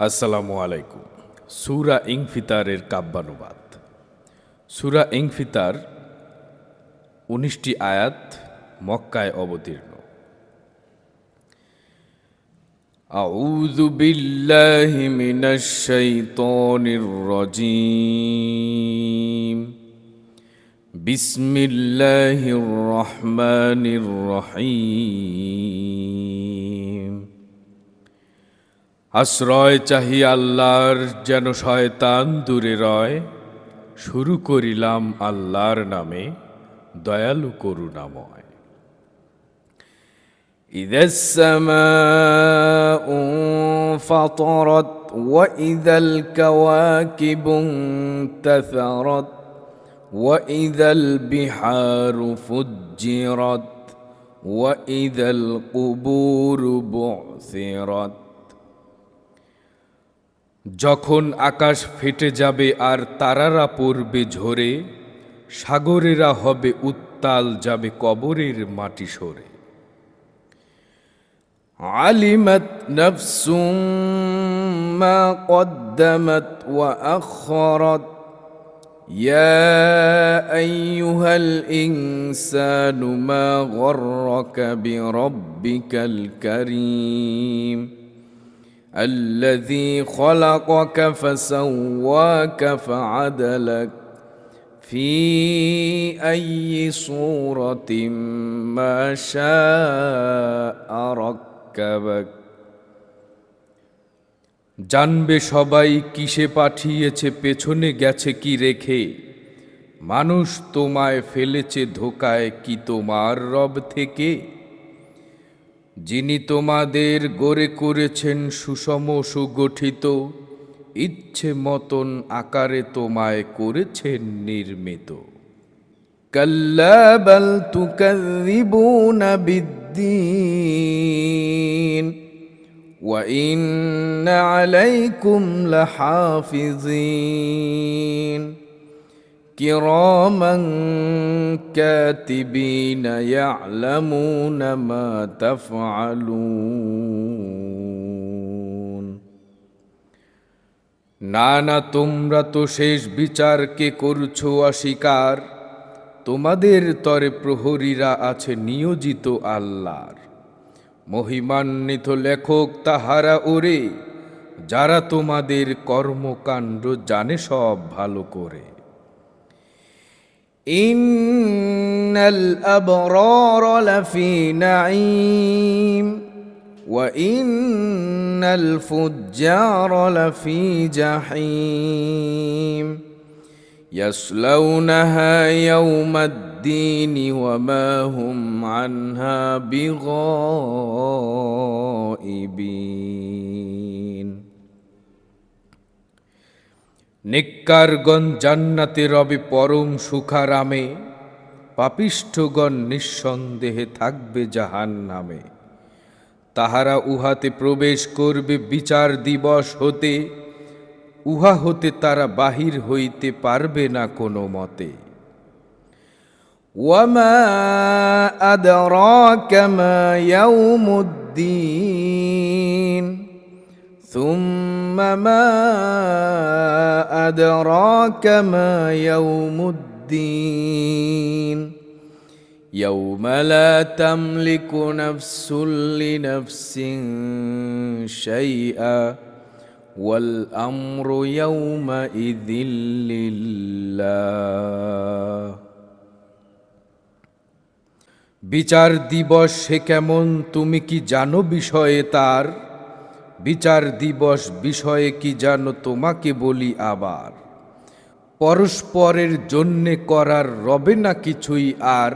আসসালামু আলাইকুম সুরা ইংফিতারের কাব্যানুবাদ সুরা ইংফিতার উনিশটি আয়াত মক্কায় অবতীর্ণ أعوذ بالله من الشيطان الرجيم بسم الله الرحمن الرحيم আশ্রয় চাহি আল্লাহর যেন শয়তান দূরে রয় শুরু করিলাম আল্লাহর নামে দয়ালু করুণাময় إذا السماء انفطرت وإذا الكواكب انتثرت وإذا البحار فجرت وإذا القبور بعثرت যখন আকাশ ফেটে যাবে আর তারারা পড়বে ঝরে সাগরেরা হবে উত্তাল যাবে কবরের মাটি সরে علمت نفس ما قدمت واخرت يا ايها الانسان ما غرك بربك الكريم الذي خلقك فسواك فعدلك في اي صوره ما شاء ركبك জানবে সবাই কিসে পাঠিয়েছে পেছনে গেছে কি রেখে মানুষ তোমায় ফেলেছে ধোকায় কি তোমার রব থেকে যিনি তোমাদের গড়ে করেছেন সুষম সুগঠিত ইচ্ছে মতন আকারে তোমায় করেছেন নির্মিত কাল্লা বাল তুকাযিবুনা বিদ্দীন وإن عليكم لحافظين كراما كاتبين يعلمون ما تفعلون না না তোমরা তো শেষ বিচারকে করছো অস্বীকার তোমাদের তরে প্রহরীরা আছে নিয়োজিত আল্লাহর মহিমান্বিত লেখক তাহারা ওরে যারা তোমাদের কর্মকাণ্ড জানে সব ভালো করে إن الأبرار لفي نعيم وإن الفجار لفي جحيم يصلونها يوم الدين وما هم عنها بغائبين নিক্কারগণ জান্নাতে রবে পরম সুখারামে পাপিষ্ঠগণ নিঃসন্দেহে থাকবে জাহান নামে তাহারা উহাতে প্রবেশ করবে বিচার দিবস হতে উহা হতে তারা বাহির হইতে পারবে না কোনো মতে وما أدراك ما يوم الدين ثم ما أدراك ما يوم الدين يوم لا تملك نفس لنفس شيئا والأمر يومئذ لله বিচার দিবস সে কেমন তুমি কি জানো বিষয়ে তার বিচার দিবস বিষয়ে কি জানো তোমাকে বলি আবার? পরস্পরের জন্যে করার রবে না কিছুই আর,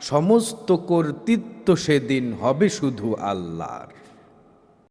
সমস্ত কর্তৃত্ব সেদিন হবে শুধু আল্লাহর।